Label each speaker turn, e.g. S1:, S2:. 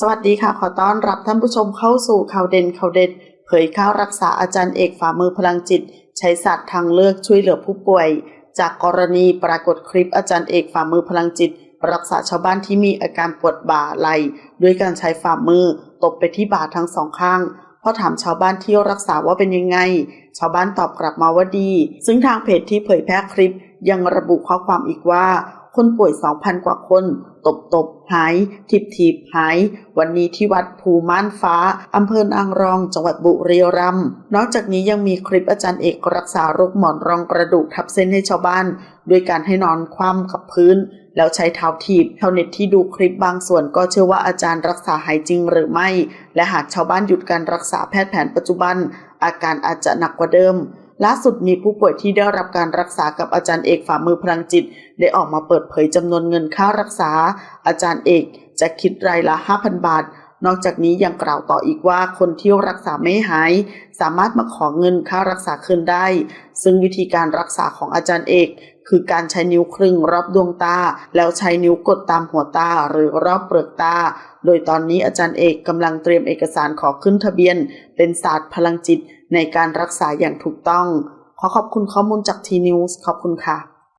S1: สวัสดีค่ะ ขอต้อนรับท่านผู้ชมเข้าสู่ข่าวเด่นข่าวเด็ด เผยข่าวรักษาอาจารย์เอกฝ่ามือพลังจิต ใช้ศาสตร์ทางเลือกช่วยเหลือผู้ป่วย จากกรณีปรากฏคลิปอาจารย์เอกฝ่ามือพลังจิต รักษาชาวบ้านที่มีอาการปวดบ่าไหล่ด้วยการใช้ฝ่ามือตบไปที่บ่าทั้งสองข้างพอถามชาวบ้านที่รักษาว่าเป็นยังไง ชาวบ้านตอบกลับมาว่าดี ซึ่งทางเพจที่เผยแพร่คลิปยังระบุข้อความอีกว่า คนป่วย 2,000 กว่าคน ตบตบหาย ทิบทิบหาย วันนี้ที่วัดภูม่านฟ้า อำเภอนางรอง จังหวัดบุรีรัมย์ นอกจากนี้ยังมีคลิปอาจารย์เอกรักษาโรคหมอนรองกระดูกทับเส้นให้ชาวบ้าน ด้วยการให้นอนคว่ำกับพื้น แล้วใช้เท้าถีบชาวเน็ตที่ดูคลิปบางส่วนก็เชื่อว่าอาจารย์รักษาหายจริงหรือไม่ และหากชาวบ้านหยุดการรักษาแพทย์แผนปัจจุบัน อาการอาจจะหนักกว่าเดิม ล่าสุดมีผู้ป่วยที่ได้รับการรักษากับอาจารย์เอกฝ่ามือพลังจิต ได้ออกมาเปิดเผยจำนวนเงินค่ารักษา อาจารย์เอกจะคิดรายละ 5,000 บาท นอกจากนี้ยังกล่าวต่ออีกว่าคนที่รักษาไม่หาย สามารถมาขอเงินค่ารักษาคืนได้ ซึ่งวิธีการรักษาของอาจารย์เอก คือการใช้นิ้วครึ่งรอบดวงตา แล้วใช้นิ้วกดตามหัวตาหรือรอบเปลือกตา โดยตอนนี้อาจารย์เอกกำลังเตรียมเอกสารขอขึ้นทะเบียน เป็นศาสตร์พลังจิตในการรักษาอย่างถูกต้อง ขอขอบคุณข้อมูลจากทีนิวส์ขอบคุณค่ะ